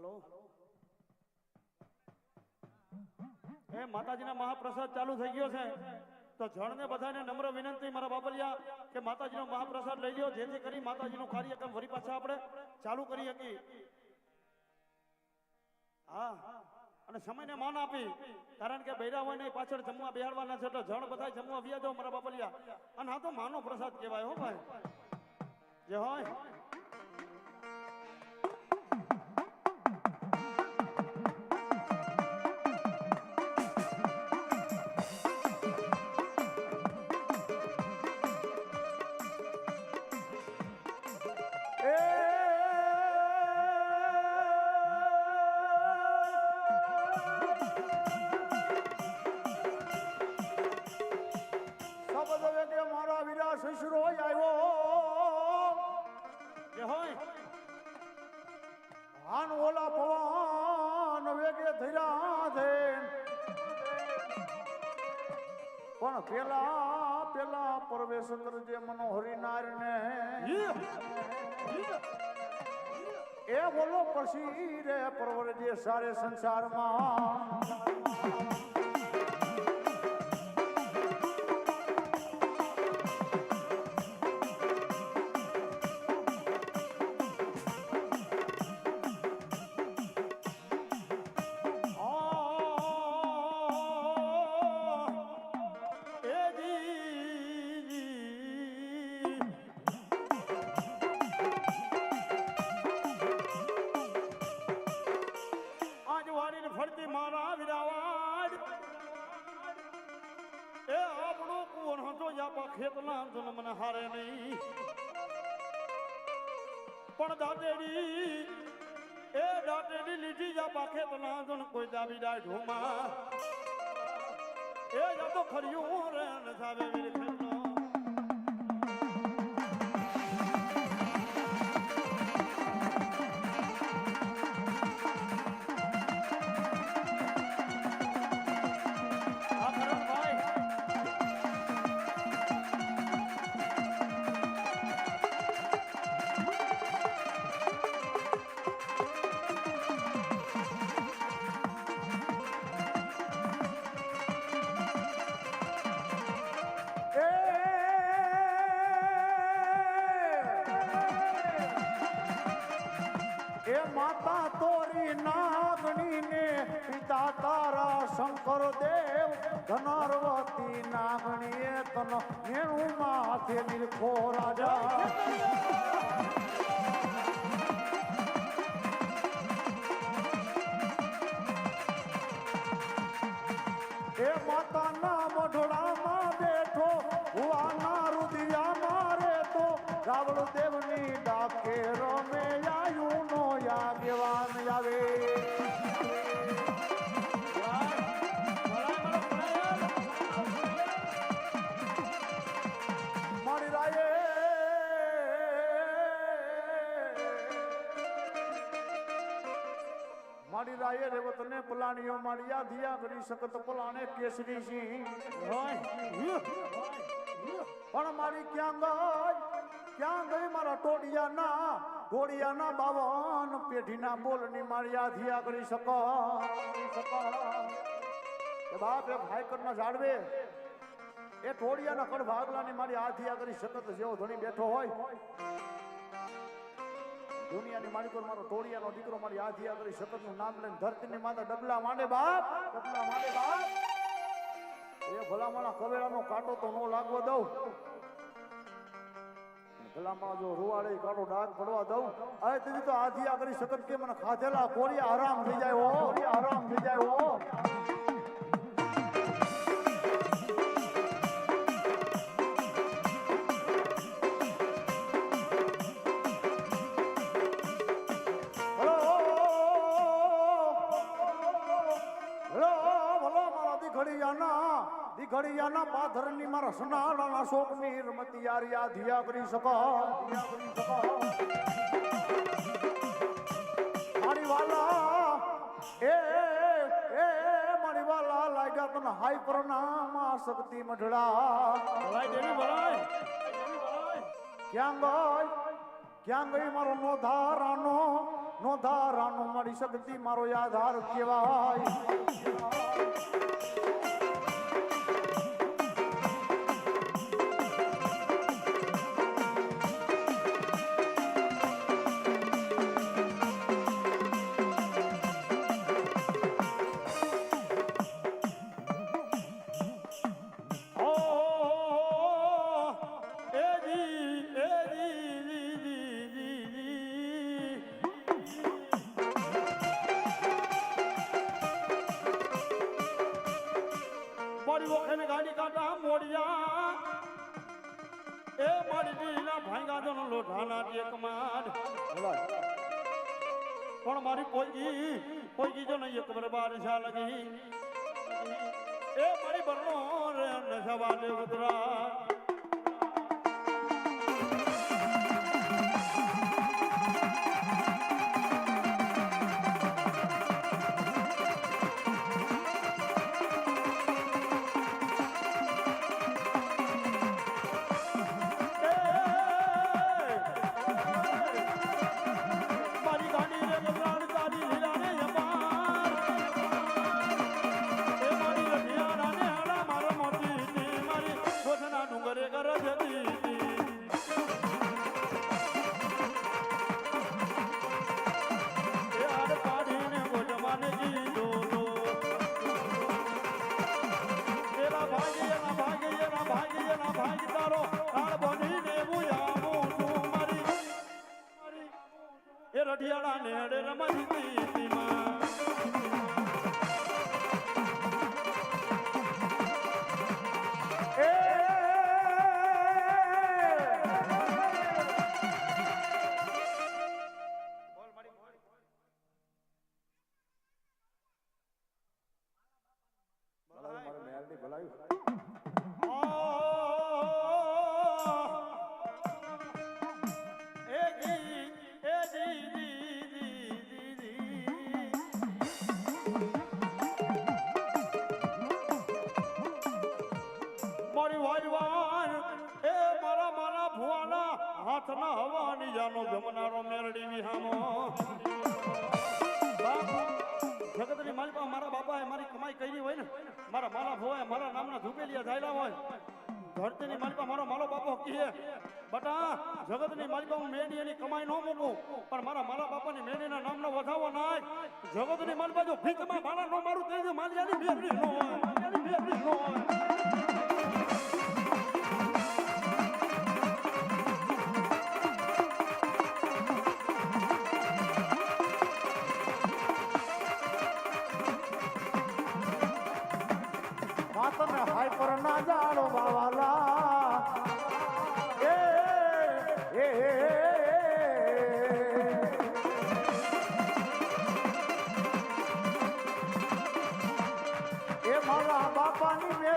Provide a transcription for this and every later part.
હાલો. એ માતાજીના મહાપ્રસાદ ચાલુ થઈ ગયો છે. તો જળને બધાને નમ્ર વિનંતી, મારા બાબલિયા, કે માતાજીનો મહાપ્રસાદ લઈ લ્યો, જેથી કરી માતાજીનું કાર્યક્રમ ફરી પાછા આપણે ચાલુ કરી શકીએ. હા, અને સમયને માન આપી, કારણ કે બૈરા હોય ને પાછળ જમવા બેહાડવાના છે, એટલે જળ બધા જમવા વ્યાજો મારા બાબલિયા. અને આ તો માનો પ્રસાદ કહેવાય, હો ભાઈ. જે હોય. સસરો આવ્યો જે હોય હાન ઓલા પવન વેગે ધર્યા છે પણ પેલા પેલા પ્રવેશ કરજે મનોહરી નાર એ બોલો પછી રે પરવરજે સારે સંસારમાં ધન મને હારે નહીં. પણ દાદેડી એ દાદેડી લીધી જાપા ખેતના ધન કોઈ દાબી દાઢોમાં. એ જાતો ખર્યું રે ન સાવે વીર માતા તોરી નાગણી ને પિતા તારા શંકર દેવ ધનરવતી નાગણી એ તન નેણું માથે નિરખો રાજા. મારી રાયે રેવતને પલાણીઓ માળિયા દિયા કરી શકત પલાણે કેસરી સિંહ પણ મારી ક્યાં ગઈ? ક્યાં ગઈ મારા ટોડિયાના ઘોડિયાના બાવન પેઢીના બોલની મારી આધિયા કરી શકો એ બાપ એ ભાઈકરના ઝાડવે. એ ટોડિયાના કડ ભાગલાની મારી આધિયા કરી શકત જેવો ધણી બેઠો હોય. દુનિયાની મારી પર મારો ટોળિયાનો દીકરો મારી આધી આગળ શકતનું નામ લઈને ધરતીની માતા ડબલા માંડે બાપ, ડબલા માંડે બાપ. એ ભલામણા કવેરાનો કાંટો તો નો લાગવા દઉં. ભલામણા જો રૂવાડે કાંટો ડાક પડવા દઉં. હવે તેથી તો આધિયા કરી શકત કે મને ખાધેલા કોરિયા આરામ થઈ જાય હો. આરામ થઈ જાય મારા સનાળાના શોકની રમતી યાર યાધિયા કરી શકો. મારી એ એ મારી વાલા લાગ્યા તને હાઈ પ્રણામ આ શક્તિ મઢડા ભલાય દેવી ભલાય ક્યાં ગઈ? ક્યાં ગઈ મારો નોધારાનો? નોધારાનો મારી શક્તિ મારો યાદ આધાર કહેવાય. મારી ઓખેને ગાડી કાઢા મોડિયા એ મારી દીના ભાંગા જનો લોઢાના એક માડ પણ મારી પોઈગી પોઈગી જો નહીં એક બરબાર છા લગી. એ મારી બરણો રે નસવા દેવતરા બટા, જગતની માલિકામાં મેડી એની કમાઈ ન મૂકું. પણ મારા મારા બાપાની મેડીના નામનો વધાવો નાય. જગતની માલિકા જો ભીખમાં ભાડા ન મારું તે માલિયાની ભેગડી ન હોય. Thank you.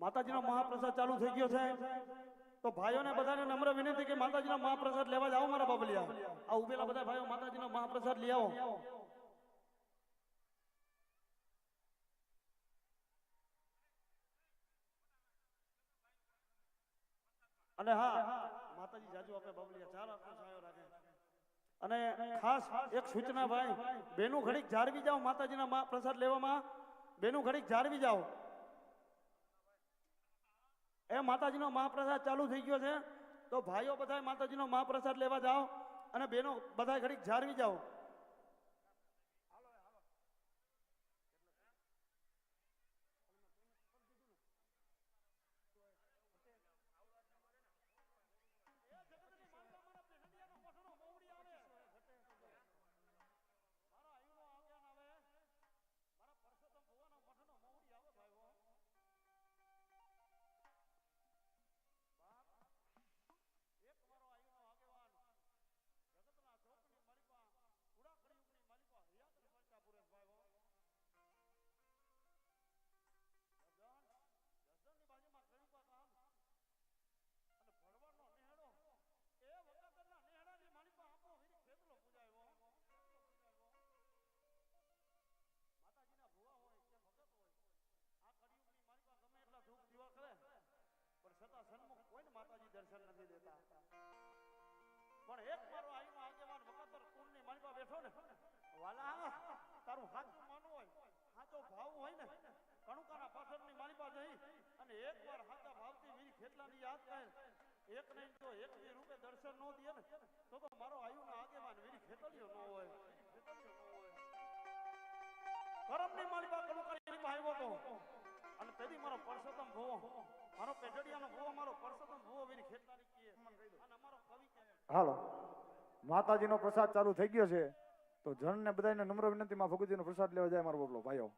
માતાજીનો મહાપ્રસાદ ચાલુ થઈ ગયો છે. તો ભાઈઓને બધાને નમ્ર વિનંતી કે માતાજીનો મહાપ્રસાદ લેવા જાઓ મારા બાબલિયા. આ ઉભેલા બધા ભાઈઓ માતાજીનો મહાપ્રસાદ લઈ આવો. અને હા, માતાજી જાજુ આપે બાબલિયા. ચાર આપણો છાયો રાખે. અને ખાસ એક સૂચના ભાઈ, બેનું ઘડીક જાળવી જાઓ માતાજીના મહાપ્રસાદ લેવામાં. બેનું ઘડીક જાળવી જાઓ. એ માતાજીનો મહાપ્રસાદ ચાલુ થઈ ગયો છે. તો ભાઈઓ બધા માતાજીનો મહાપ્રસાદ લેવા જાઓ અને બેનો બધા ઘડીક જાળવી જાઓ. માતાજી નથી દેતા. પણ એક મારો આઈનો આગેવાન વખતર કુંડની માલિકા બેઠો ને, વાલા, તારું સાચું માનવું હોય, સાચો ભાવ હોય ને, કણુકાના પાછળની માલિકા જઈ અને એકવાર સાચા ભાવથી વીરી ખેતલાની યાદ કરે. એક નહીં તો એક વી રૂપે દર્શન ન દે ને, તો તો મારો આયુનો આગેવાન વીર ખેતલિયો ન હોય. કરમની માલિકા કણુકાની માલિકા આવ્યો તો, અને તેથી મારો પરસોત્તમ ભુવો. મારો પેઢડિયાનો ભુવો અમારો પરસોત્તમ ભુવો વીરી ખેતલારી કીએ. અને અમારો કવિ હાલો. માતાજીનો પ્રસાદ ચાલુ થઈ ગયો છે. તો જણને બધાને નમ્ર વિનંતીમાં ભગવતીનો પ્રસાદ લેવા જાય મારો બોલો ભાઈઓ.